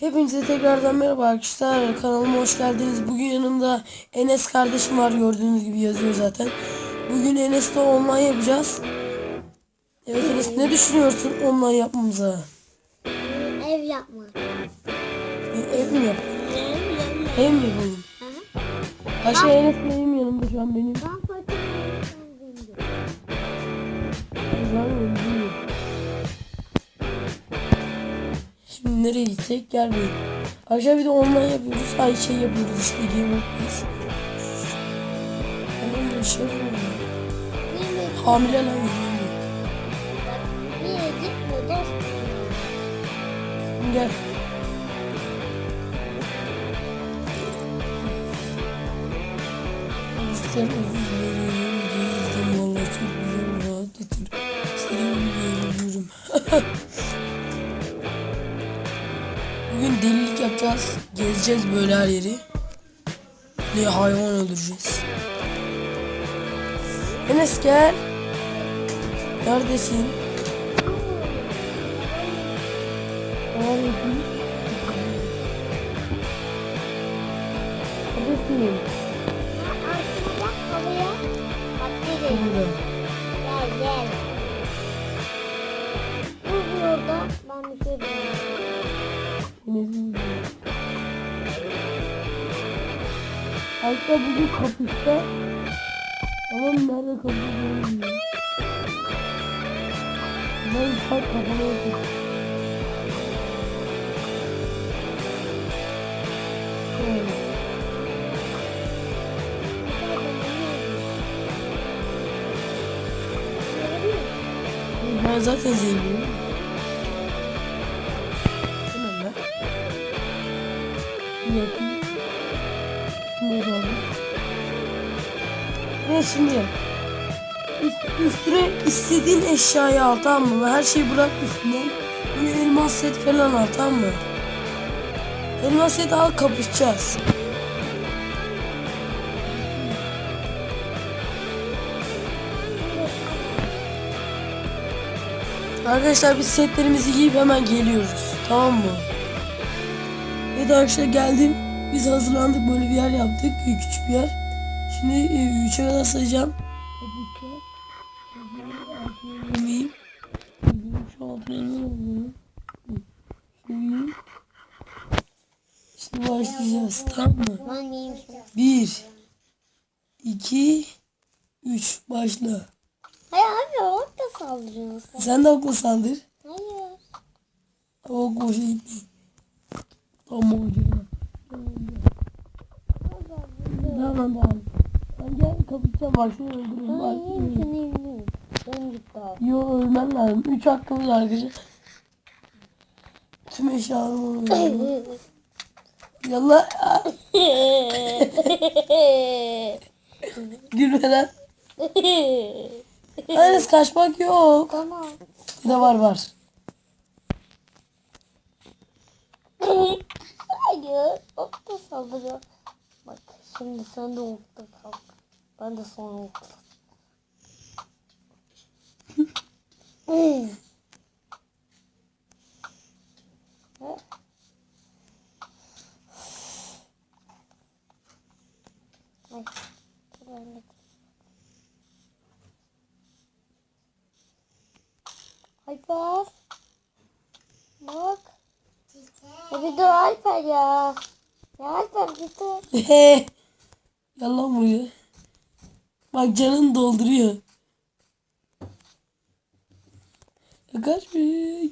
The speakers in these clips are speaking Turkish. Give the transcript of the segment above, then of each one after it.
Hepinize tekrardan merhaba arkadaşlar. Kanalıma hoş geldiniz. Bugün yanımda Enes kardeşim var gördüğünüz gibi yazıyor zaten. Bugün Enes'le online yapacağız. Evet Enes ne düşünüyorsun online yapmamıza? Ev yapma. Bir ev mi yapalım? Ev mi yapalım? Aşağı Enes benim yanımda şu an benim. Ben fakir Şimdi nereye gitsek gel bir. Aşağı bir de online yapıyoruz. Ay şey yapıyoruz işte Game of Thrones. Hemen bir şey yapıyorum. Hamile lan. hamile. Niye gitme dost? Gel. Sen özür dilerim. Gezdim valla çok güzel rahat etir. Seni uyuyabiliyorum. yapacağız. Gezeceğiz böyle her yeri. Ne hayvan öldüreceğiz. Enes gel. Neredesin? Neredesin? Burada. Gel gel. Dur orada. Ben bir şey Hatta bugün kapışta ama nerede kapışta bilmiyorum. Ben kalk kafama otur. Şöyle. Ben zaten zenginim. Ne şimdi? Üst, üstüne istediğin eşyayı al tamam mı? Her şeyi bırak üstüne. Böyle elmas set falan al tamam mı? Elmas set al kapışacağız. Arkadaşlar biz setlerimizi giyip hemen geliyoruz. Tamam mı? Evet arkadaşlar geldim. Biz hazırlandık böyle bir yer yaptık. Küçük bir yer. Şimdi 3'e kadar sayacağım. Şimdi Şimdi başlayacağız. Tamam mı? Ben yiyeyim şunu. 1 2 3 başla. Hayır abi orada saldırıyorsun. Sen de okla saldır. Hayır. Ok boşa gitmeyin. Tamam hocam. Tamam tamam. Ben gel kapışacağım bak seni öldürürüm. Bak. yiyeyim şunu yiyeyim. Ben gitti abi. Yo ölmen lazım. 3 hakkımız var arkadaşlar. Tüm eşyalarımı öldürdüm. Yallah. Gülmeden. Hayır kaçmak yok. tamam. Bir de var var. Hayır. Okta saldırıyor. Bak şimdi sen de okta kalk. Ben de sonra anne. Alper. Bak. Ya bir dur Alper ya. Ya Alper bir dur. Yallah buraya. Bak canını dolduruyor. Kaç bir.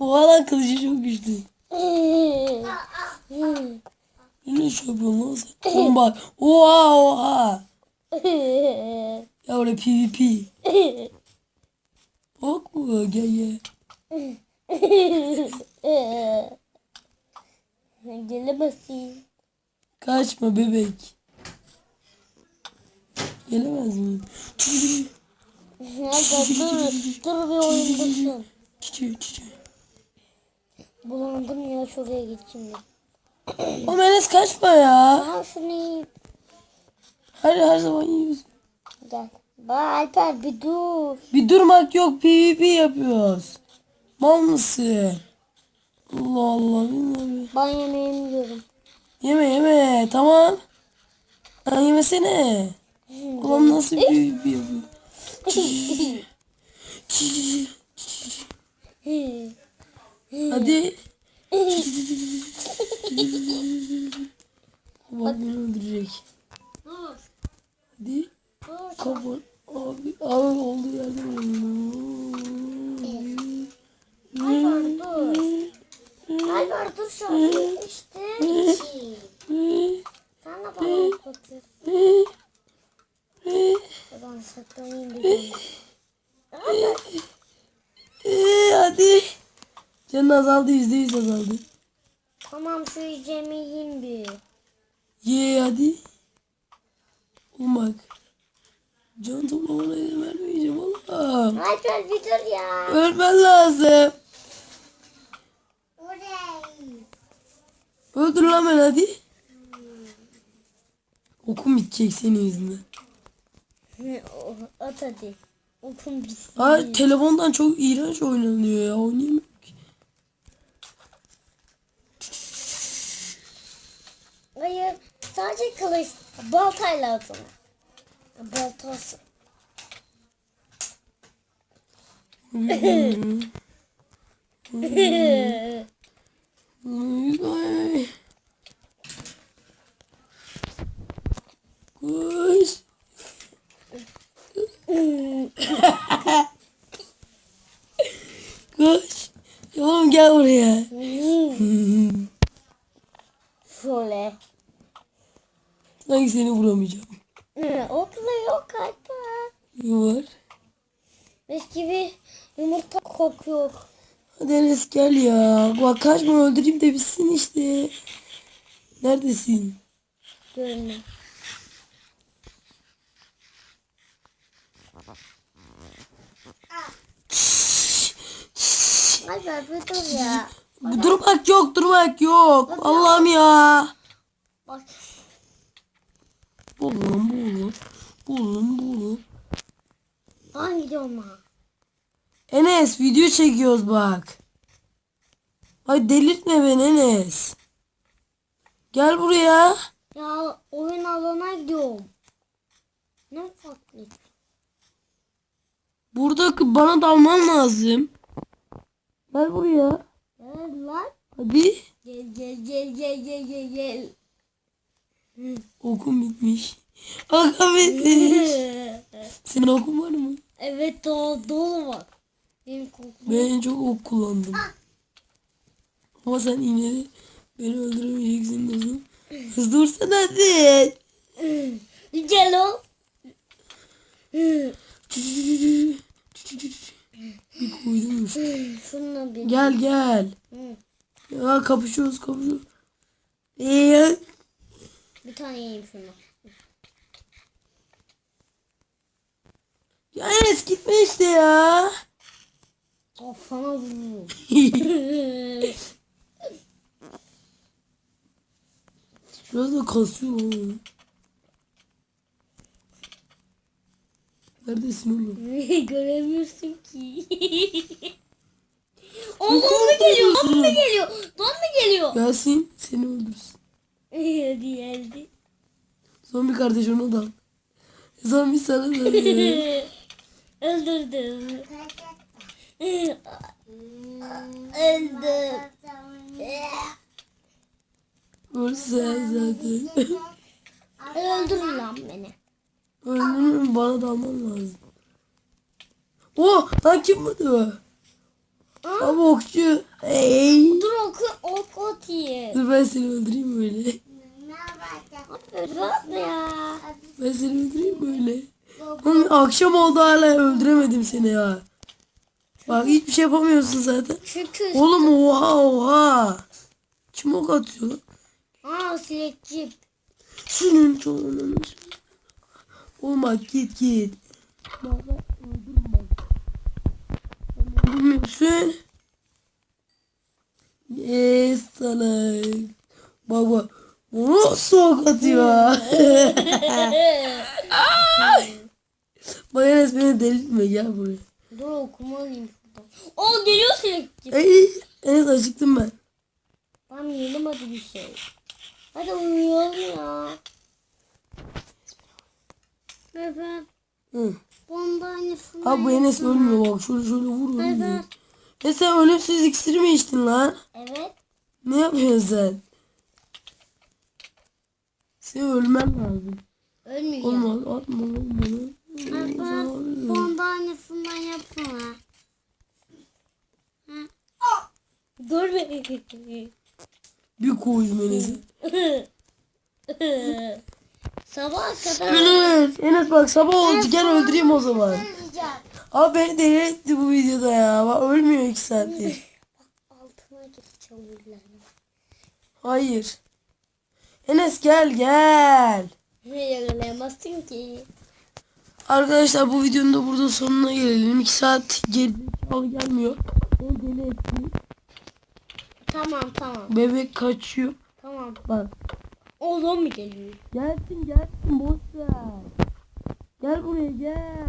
Oha lan kılıcı çok güçlü. Ne iş yapıyorsun lan sen? Oğlum bak. Oha oha. Ya orada PvP. Bak bu gel gel. Gelemezsin. Kaçma bebek. Gelemez miyim? Hadi dur, dur bir oyundasın. Çiçeği çiçeği. Bulandım ya şuraya geçeyim. Oğlum Enes kaçma ya. Aa şunu yiyeyim. Her her zaman yiyorsun. Gel. Bak Alper bir dur. Bir durmak yok PvP yapıyoruz. Mal mısın? Allah Allah bilmiyorum. Ben yemeğimi yiyorum. Yeme yeme tamam. Lan yemesene. Ulan nasıl bir bir yapıyor. Hadi. Bak beni öldürecek. Hadi. Kapat. Abi, abi olduğu yerde Ayvar dur. Ayvar dur şu an işte. Sen de bana kapatıyorsun. Ben saklanayım bir Ee, hadi. Canın azaldı yüzde yüz azaldı. Tamam şu yiyeceğimi yiyeyim bir. Ye hadi. Oğlum bak. Can toplamana izin vermeyeceğim Allah'ım. Ayvar bir dur ya. Ölmen lazım. Öldür lan beni hadi. Okum bitecek senin yüzünden. At hadi. Okun bitsin. Ha telefondan çok iğrenç oynanıyor ya. Oynayamıyorum ki. Hayır. Sadece kılıç. Baltayla atın. Baltası. Koş. Ya Oğlum gel buraya. Şöyle. Sanki seni vuramayacağım. Okla yok hatta. Ne var? Mis gibi yumurta kokuyor. Hadi Enes gel ya. Bak kaçma öldüreyim de bitsin işte. Neredesin? Görünüyor. Hadi dur ya. Bu durmak yok durmak yok. Allah'ım ya. Bak. Bulun bulun. Bulun. Ben gidiyorum ha. Enes video çekiyoruz bak. Ay delirtme beni Enes. Gel buraya. Ya oyun alana gidiyorum. Ne farklı? Burada bana dalman lazım. Gel buraya. Gel lan. Hadi. Gel gel gel gel gel gel. Okum bitmiş. Bitmiş. Senin okun var mı? evet dolu dolu var. Benim. Ben en çok ok kullandım. Ama sen yine de beni öldüremeyeceksin dostum. Hızlı vursana hadi. Gel o. Bir koydum. Şununla bir. Gel gel. Ya kapışıyoruz kapışıyoruz. Ee, Bir tane yiyeyim şunu. Ya Enes gitme işte ya. Of sana vururum. Biraz da kasıyor oğlum. Neredesin oğlum? Göremiyorsun ki. O mu geliyor? Mu geliyor? Don mu geliyor? Yasin seni öldürsün. Hadi geldi. Zombi kardeş ona dal. Zombi sana dalıyor. Öldürdüm. Öldüm. Ölsen zaten. Öldürün lan beni. Öldürürüm bana dalman lazım. Oh lan kim bu? Abi okçu. Hey. Dur oku ok ye. Dur ben seni öldüreyim böyle. Rahat ya. Ben seni öldüreyim böyle. Oğlum akşam oldu hala öldüremedim seni ya. Bak hiçbir şey yapamıyorsun zaten. Çünkü Oğlum oha oha. Kim ok atıyor lan? Aa silekçi. Senin çoğunun. Oğlum bak git git. Bak. Sen öldürmüyorsun. Yes salak. Bak bak. Bu nasıl ok atıyor? Enes beni delirtme gel buraya. Dur okumalıyım. unuttum. O geliyor sürekli. Ey, Enes acıktım ben. Tamam yiyelim hadi bir şey. Hadi uyuyalım ya. Evet. Hı. Bomba aynısını. Ha bu Enes ölmüyor bak şöyle şöyle vur ölmüyor. Evet. E sen ölümsüz iksiri mi içtin lan? Evet. Ne yapıyorsun sen? Senin ölmen lazım. Ölmüyor. Olmaz atma lan bunu. Evet. Bomba aynısından yapsana. Dur be. Bir koydum Enes'e. Sabah kadar Enes, Enes bak sabah oldu gel öldüreyim o zaman. Abi beni deli etti bu videoda ya. Bak ölmüyor iki saattir. altına git çamurlarını. Hayır. Enes gel gel. Yakalayamazsın ki. Arkadaşlar bu videonun da burada sonuna gelelim. 2 saat geri gelmiyor. Beni deli etti. Tamam tamam. Bebek kaçıyor. Tamam. Bak. Oğlum mu geliyor? Gelsin gelsin boş ver. Gel buraya gel.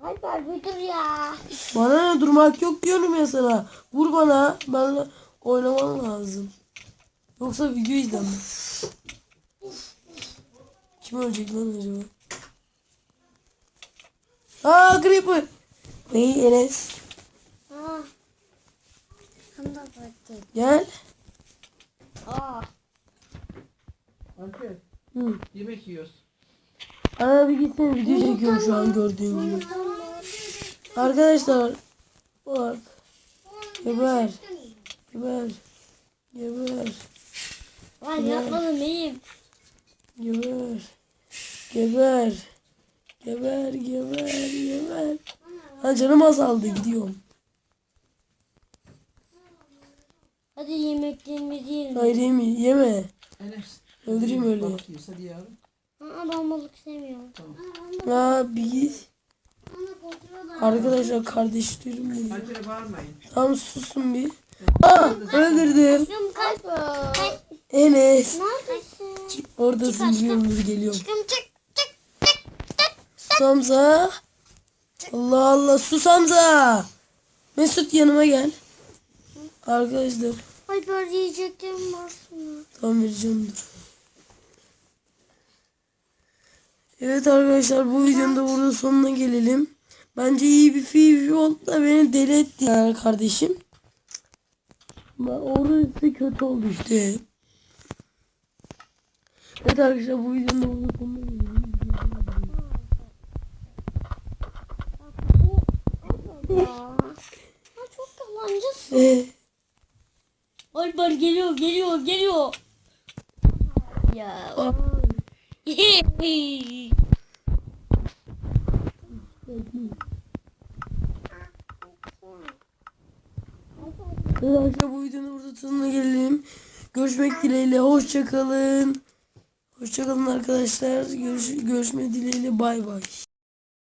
Hayber bir dur ya. Bana ne durmak yok diyorum ya sana. Vur bana. Benle oynaman lazım. Yoksa video izleme. Kim ölecek lan acaba? Aa Creeper. Ney Enes? Bakayım. Gel. Aa. Alper Hı. yemek yiyoruz. Ana bir gitsene video çekiyorum şu an gördüğün gibi. Arkadaşlar bak. Geber. Geber. Geber. Ben yapmadım iyiyim. Geber. Geber. Geber, geber, geber. Ha canım azaldı gidiyorum. Hadi yemeklerimizi yiyelim. Hayır yeme, yeme. Enes. Öldüreyim öyle. Hadi yavrum. Aa, ben balık sevmiyorum. Ha bir git. Arkadaşlar kardeşlerim benim. Alper'e bağırmayın. Tamam susun bir. Aa öldürdüm. Aşkım kalp. Enes. Neredesin? Oradasın biliyorum geliyorum. Aşkım çık. Samza. Allah Allah sus Hamza. Mesut yanıma gel. Arkadaşlar Hayber yiyeceklerim var sana. tam vereceğim dur. Evet arkadaşlar bu videonun da burada sonuna gelelim. Bence iyi bir film oldu da beni deli etti yani kardeşim. Orası kötü oldu işte. Evet arkadaşlar bu videonun da burada sonuna Aa. Ha, çok yalancısın. Ee, Hayber geliyor geliyor geliyor. Ya. Arkadaşlar bu videonun burada sonuna gelelim. Görüşmek dileğiyle. Hoşçakalın. Hoşçakalın arkadaşlar. Görüş, görüşme dileğiyle. Bay bay.